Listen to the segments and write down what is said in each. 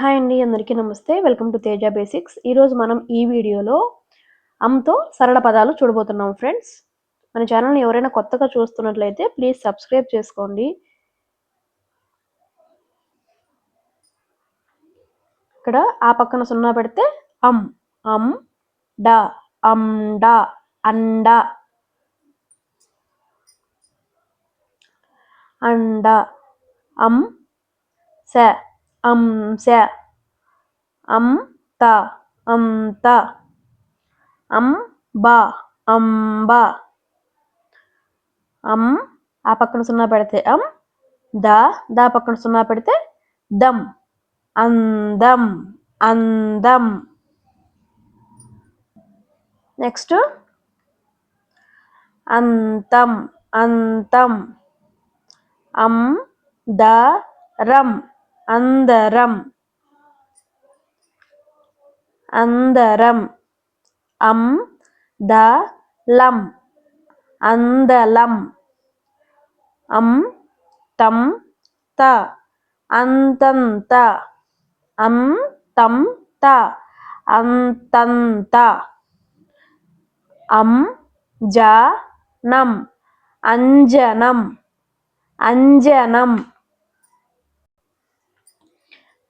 Hi అండి అందరికీ నమస్తే. Welcome to Teja basics. ఈరోజు మనం ఈ వీడియోలో అమ్తో సరళ పదాలు చూడబోతున్నాం ఫ్రెండ్స్. మన ఛానల్ని ఎవరైనా కొత్తగా చూస్తున్నట్లయితే ప్లీజ్ సబ్స్క్రైబ్ చేసుకోండి. ఇక్కడ ఆ పక్కన సున్నా పెడితే అమ్ అమ్ డా అమ్ డా అండ. అండ అమ్ స అంశ అంత అంత అంబ అంబ అం ఆ పక్కన సున్నా పెడితే అం ద. దా పక్కన సున్నా పెడితే దమ్ అందం. అందం. నెక్స్ట్. అంతం. అంతం. అం ద రం. అందరం. అందరం. అం ద లం. అందలం. అం తం త. అంతంత. అం తం త. అంతంత. అం జ నం. అంజనం. అంజనం.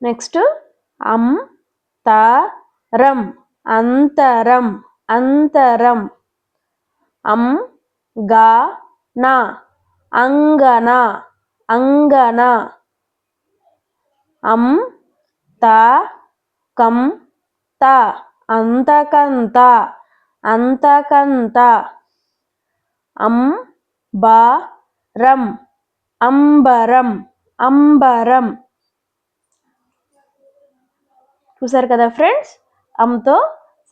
నెక్స్ట్ అం త రం అంతరం అంతరం. అం గా నా అంగన అంగన. అం త కం త అంతకంత అంతకంత. అం బా రం అంబరం అంబరం. చూసారు కదా ఫ్రెండ్స్? అమ్తో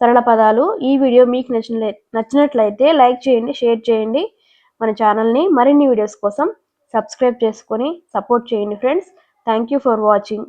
సరళ పదాలు. ఈ వీడియో మీకు నచ్చిన నచ్చినట్లయితే లైక్ చేయండి షేర్ చేయండి. మన ఛానల్ని మరిన్ని వీడియోస్ కోసం సబ్స్క్రైబ్ చేసుకొని సపోర్ట్ చేయండి friends. Thank you for watching.